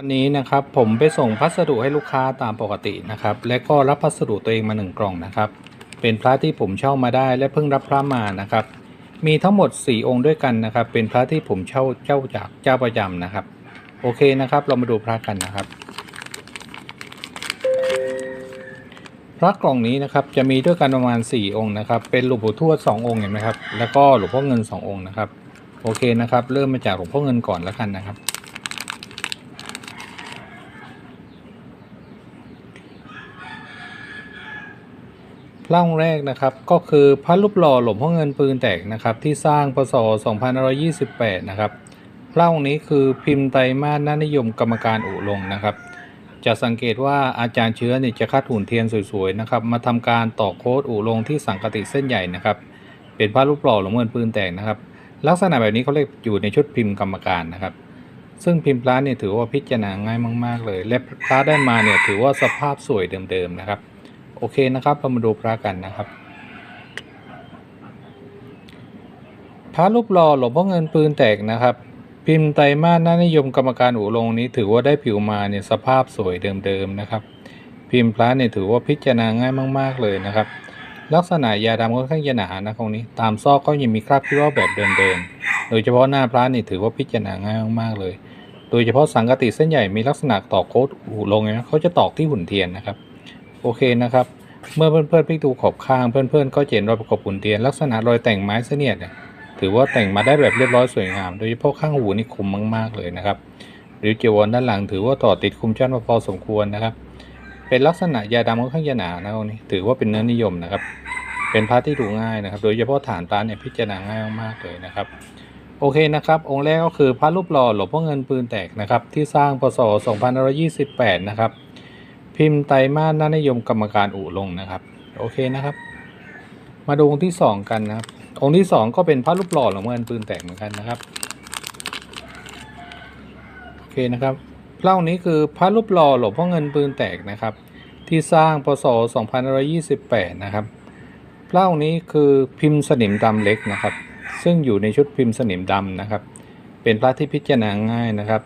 วันนี้นะครับผมไปส่งพัสดุให้ลูกค้าตามปกตินะครับและก็รับพัสดุตัวเองมาหนึ่งกล่องนะครับเป็นพระที่ผมเช่ามาได้และเพิ่งรับพระมานะครับมีทั้งหมด 4 องค์ด้วยกันนะครับเป็นพระที่ผมเช่าเจ้าจากเจ้าประจำนะครับโอเคนะครับเรามาดูพระกันนะครับ พระกล่องนี้นะครับจะมีด้วยกันประมาณ 4 องค์นะครับเป็นหลวงปู่ทวด2องค์เห็นไหมครับแล้วก็หลวงพ่อเงิน 2 องค์นะครับโอเคนะครับเริ่มมาจากหลวงพ่อเงินก่อนแล้วกันนะครับ ระองแรกนะครับก็คือพระรูปหล่อหลวงพ่อเงินปืนแตกนะครับที่สร้างพศ2528 นะครับพระองค์นี้คือพิมพ์ไตรมาสนานิยมกรรมการอุลงนะครับ จะสังเกตว่าอาจารย์เชื้อเนี่ยจะคัดหุ่นเทียนสวยๆนะครับมาทำการต่อโค้ดอุลงที่สังกติเส้นใหญ่นะครับเป็นพระรูปหล่อหลวงพ่อเงินปืนแตกนะครับลักษณะแบบนี้เขาเรียกอยู่ในชุดพิมพ์กรรมการนะครับ ซึ่งพิมพ์พระเนี่ยถือว่าพิจารณาง่ายมาก ๆ เลย และพระได้มาเนี่ยถือว่าสภาพสวยเดิมๆนะครับ โอเคนะครับ เรามาดูพระกันนะครับ พระรูปหล่อหลวงพ่อเงินปืนแตกนะครับ พิมพ์ไตรมาสนานิยมกรรมการอู่ลงนี้ ถือว่าได้ผิวมาเนี่ยสภาพสวยเดิมๆนะครับ พิมพ์พระเนี่ยถือว่าพิจารณาง่ายมาก ๆเลยนะครับ ลักษณะยาดำค่อนข้างจะหนานะตรงนี้ ตามซอกก็ยังมีคราบที่ว่าแบบเดิมๆโดยเฉพาะหน้าพระนี่ถือว่าพิจารณาง่ายมากๆเลย โดยเฉพาะสังกติเส้นใหญ่มีลักษณะตอกโค้ดอู่ลงเนี่ยนะเขาจะตอกที่หุ่นเทียนนะครับ โอเคนะครับ เมื่อเพื่อนๆพลิกดูขอบข้างเพื่อนๆก็เห็นรอยประกบหุ่นเทียนลักษณะรอยแต่งไม้เสนียดเนี่ยถือว่าแต่งมาได้แบบเรียบร้อยสวยงาม โดยเฉพาะข้างหูนี่คมมากๆเลยนะครับหรือจีวรด้านหลังถือว่าต่อติดคุมชั้นมาพอสมควรนะครับ เป็นลักษณะยาดำค่อนข้างจะหนานะตรงนี้ถือว่าเป็นเนื้อนิยมนะครับ เป็นพระที่ดูง่ายนะครับ โดยเฉพาะฐานพระเนี่ยพิจารณาง่ายมากๆเลยนะครับโอเคนะครับ องค์แรกก็คือพระรูปหล่อหลวงพ่อเงินปืนแตกนะครับ ที่สร้างพศ 2528 นะครับ พิมพ์ไตรมาสน่านิยมกรรมการอุลงนะครับ โอเคนะครับ มาดูองค์ที่สองกันนะครับ องค์ที่สองก็เป็นพระรูปหล่อหลวงพ่อเงินปืนแตกเหมือนกันนะครับโอเคนะครับพระองค์นี้คือพระรูปหล่อหลวงพ่อเงินปืนแตกนะครับ ที่สร้างพศ2528 นะครับพระองค์นี้คือพิมพ์สนิมดำเล็กนะครับ ซึ่งอยู่ในชุดพิมพ์สนิมดำนะครับ เป็นพระที่พิจารณาง่ายนะครับ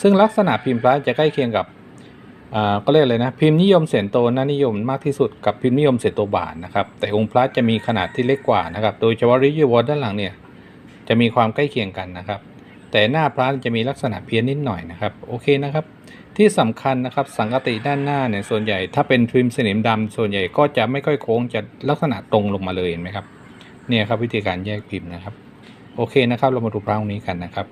ซึ่งลักษณะพิมพ์พระจะใกล้เคียงกับ ก็เรียกเลยนะพิมพ์นิยมเสียนโตน่านิยมมากที่สุดกับพิมพ์นิยมเสียนโตบาทนะครับแต่องค์พระจะมีขนาดที่เล็กกว่านะครับโดยเฉพาะริยวอด้านหลังเนี่ยจะมีความใกล้เคียงกันนะครับ แต่หน้าพระจะมีลักษณะเพี้ยนนิดหน่อยนะครับโอเคนะครับที่สำคัญนะครับสังกติด้านหน้าเนี่ยส่วนใหญ่ถ้าเป็นพิมพ์สนิมดำส่วนใหญ่ก็จะไม่ค่อยโค้งจะลักษณะตรงลงมาเลยเห็นไหมครับเนี่ยครับวิธีการแยกพิมพ์นะครับโอเคนะครับเรามาดูพระองค์นี้กันนะครับ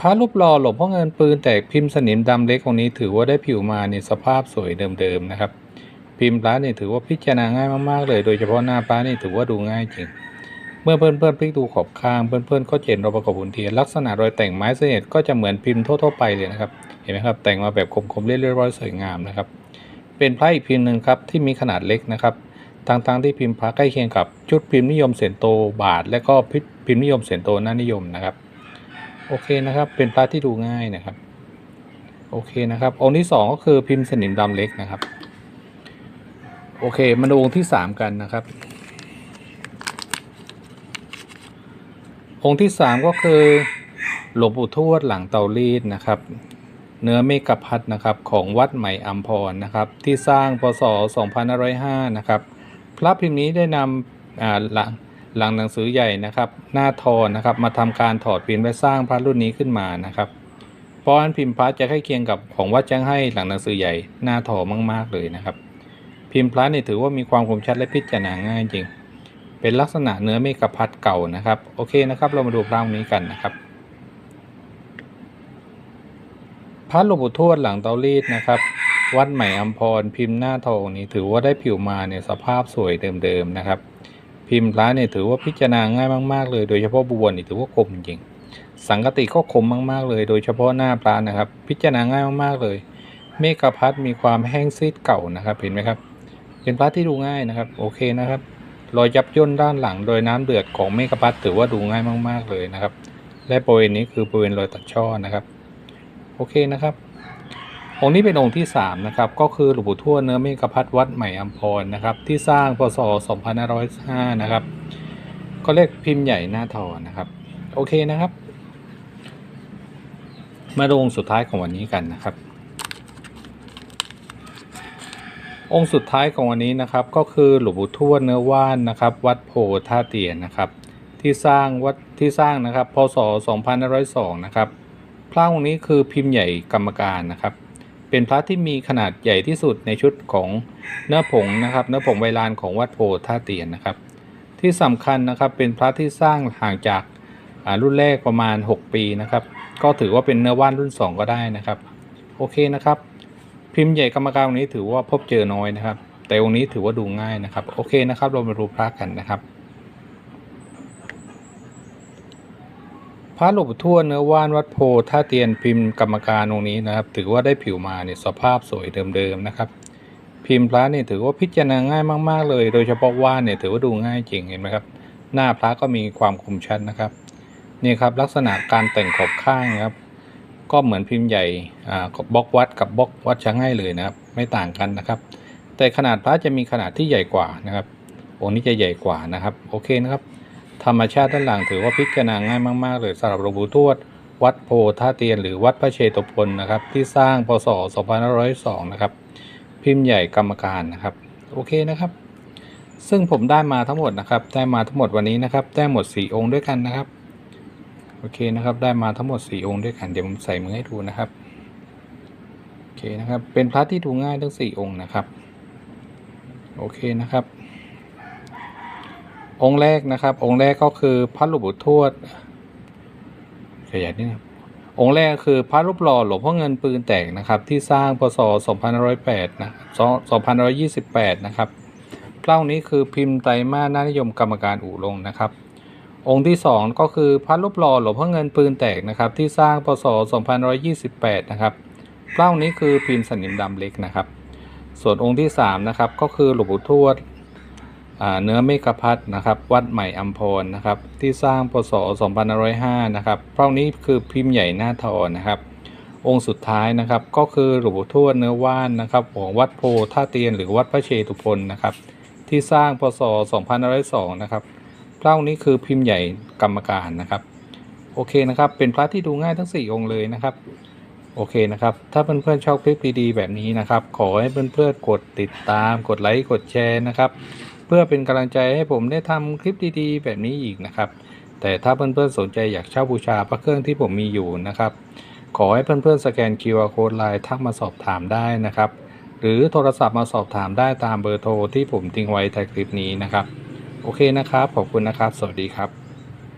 พระรูปหล่อหลวงพ่อเงินปืนแตกพิมพ์สนิมดำเล็กองนี้ถือว่าได้ผิวมาในสภาพสวยเดิมๆนะครับ พิมพ์พระเนี่ยถือว่าพิจารณาง่ายมากๆเลยโดยเฉพาะหน้าพระนี่ถือว่าดูง่ายจริง เมื่อเพื่อนๆพลิกดูขอบข้างเพื่อนๆก็จะเห็นรอยประกอบหุ่นเทียนลักษณะรอยแต่งไม้เสนียดก็จะเหมือนพิมพ์ทั่วๆไปเลยนะครับเห็นไหมครับแต่งมาแบบคมๆเรียบร้อยสวยงามนะครับ เป็นพระอีกพิมพ์หนึ่งครับที่มีขนาดเล็กนะครับทั้งๆที่พิมพ์พระใกล้เคียงกับชุดพิมพ์นิยมเสียนโตบาท และก็พิมพ์นิยมเสียนโตน่านิยมนะครับ โอเคนะครับ เป็นพระที่ดูง่ายนะครับ โอเคนะครับ องค์ที่สองก็คือพิมพ์สนิมดำเล็กนะครับ โอเค มาดูองค์ที่สามกันนะครับ องค์ที่สามก็คือหลวงปู่ทวดหลังเตารีดนะครับ เนื้อเมกะพัดนะครับของวัดใหม่อัมพรนะครับ ที่สร้างพศ 2505 นะครับ พระพิมพ์นี้ได้นำหลัง หลังหนังสือใหญ่นะครับ หน้าทอนะครับ มาทำการถอดพิมพ์และสร้างพระรุ่นนี้ขึ้นมานะครับ เพราะอันพิมพ์พระจะใกล้เคียงกับของวัดแจ้งให้หลังหนังสือใหญ่หน้าทอมากๆเลยนะครับ พิมพ์พระนี่ถือว่ามีความคมชัดและพิจารณาง่ายจริง เป็นลักษณะเนื้อเมกะพัดเก่านะครับ โอเคนะครับ เรามาดูพระองค์นี้กันนะครับพระหลวงปู่ทวดหลังเตารีดนะครับ วัดใหม่อัมพรพิมพ์หน้าทองนี้ถือว่าได้ผิวมาเนี่ยสภาพสวยเดิมๆนะครับ พิมพ์พระเนี่ยถือว่าพิจารณาง่ายมากๆ เลย โดยเฉพาะบวนี่ถือว่าคมจริงสังกติก็คมมากๆ เลย โดยเฉพาะหน้าพระนะครับ พิจารณาง่ายมากๆเลย เมกะพัดมีความแห้งซีดเก่านะครับ เห็นไหมครับ เป็นพระที่ดูง่ายนะครับ โอเคนะครับรอยยับย่นด้านหลังโดยน้ำเดือดของเมกะพัดถือว่าดูง่ายมาก ๆ เลยนะครับ และบริเวณนี้คือบริเวณรอยตัดช่อนะครับ โอเคนะครับ องค์นี้เป็นองค์ที่3นะครับก็คือหลวงปู่ทวดเนื้อเมฆพัฒวัดใหม่อัมพรนะครับที่สร้างพศ2505นะครับก็เลขพิมพ์ใหญ่หน้าทอนะครับ โอเคนะครับ มาดูองค์สุดท้ายของวันนี้กันนะครับ องค์สุดท้ายของวันนี้นะครับ ก็คือหลวงปู่ทวดเนื้อว่านนะครับ วัดโพท่าเตียนนะครับ ที่สร้างวัดที่สร้างนะครับพศ2502นะครับพระองค์นี้คือพิมพ์ใหญ่กรรมการนะครับ เป็นพระที่มีขนาดใหญ่ที่สุดในชุดของเนื้อผงนะครับ เนื้อผงใบลานของวัดโพท่าเตียนนะครับ ที่สำคัญนะครับเป็นพระที่สร้างห่างจากรุ่นแรกประมาณ 6 ปีนะครับ ก็ถือว่าเป็นเนื้อว่านรุ่น 2 ก็ได้นะครับ โอเคนะครับ พิมพ์ใหญ่กรรมการองค์นี้ถือว่าพบเจอน้อยนะครับ แต่องค์นี้ถือว่าดูง่ายนะครับ โอเคนะครับ เรามาดูพระกันนะครับ ระหลวงปู่ทวดเนื้อว่านวัดโพท่าเตียนพิมพ์กรรมการองค์นี้นะครับ ถือว่าได้ผิวมาเนี่ยสภาพสวยเดิมๆนะครับ พิมพ์พระเนี่ยถือว่าพิจารณาง่ายมากๆเลย โดยเฉพาะว่านเนี่ยถือว่าดูง่ายจริงเห็นไหมครับ หน้าพระก็มีความคมชัดนะครับนี่ครับลักษณะการแต่งขอบข้างครับ ก็เหมือนพิมพ์ใหญ่อ่าบล็อกวัดกับบล็อกวัดช้างให้เลยนะครับ ไม่ต่างกันนะครับ แต่ขนาดพระจะมีขนาดที่ใหญ่กว่านะครับองค์นี้จะใหญ่กว่านะครับ โอเคนะครับ ธรรมชาติด้านหลังถือว่าพิจารณาง่ายมาก ๆ เลยสำหรับหลวงปู่ทวด วัดโพท่าเตียนหรือวัดพระเชตุพนนะครับ ที่สร้างพศ 2502 นะครับ พิมพ์ใหญ่กรรมการนะครับ โอเคนะครับ ซึ่งผมได้มาทั้งหมดนะครับได้มาทั้งหมดวันนี้นะครับได้หมด 4 องค์ด้วยกันนะครับโอเคนะครับได้มาทั้งหมด 4 องค์ด้วยกันเดี๋ยวผมใส่มือให้ดูนะครับโอเคนะครับเป็นพระที่ดูง่ายทั้ง 4 องค์นะครับโอเคนะครับ องค์แรกนะครับ องค์แรกก็คือพระหลวงปู่ทวดขยายนิดนะครับองค์แรกคือพระรูปหล่อหลวงพ่อเงินปืนแตกนะครับ ที่สร้างพศ 2508 นะ2528 นะครับพระองค์นี้คือพิมพ์ไตรมาสนานิยมกรรมการอู่ลงนะครับ องค์ที่สองก็คือพระรูปหล่อหลวงพ่อเงินปืนแตกนะครับที่สร้างพศ 2528 นะครับพระองค์นี้คือพิมพ์สนิมดำเล็กนะครับ ส่วนองค์ที่สามนะครับก็คือหลวงปู่ทวด เนื้อเมฆพัฒน์นะครับวัดใหม่อัมพรนะครับที่สร้างพศ2505นะครับเพราะนี้คือพิมพ์ใหญ่หน้าทอนะครับ องค์สุดท้ายนะครับก็คือหลวงปู่ทวดเนื้อว่านนะครับของวัดโพท่าเตียนหรือวัดพระเชตุพนนะครับที่สร้างพศ2502นะครับพระองค์นี้คือพิมพ์ใหญ่กรรมการนะครับโอเคนะครับเป็นพระที่ดูง่ายทั้ง 4 องค์เลยนะครับโอเคนะครับ ถ้าเพื่อนๆชอบคลิปดีๆแบบนี้นะครับ ขอให้เพื่อนๆกดติดตาม กดไลค์ กดแชร์นะครับ เพื่อเป็นกำลังใจให้ผมได้ทำคลิปดีๆ แบบนี้อีกนะครับ แต่ถ้าเพื่อนๆสนใจอยากเช่าบูชาพระเครื่องที่ผมมีอยู่นะครับ ขอให้เพื่อนๆสแกน QR Code ไลน์ทักมาสอบถามได้นะครับ หรือโทรศัพท์มาสอบถามได้ตามเบอร์โทรที่ผมทิ้งไว้ใต้คลิปนี้นะครับ โอเคนะครับ ขอบคุณนะครับ สวัสดีครับ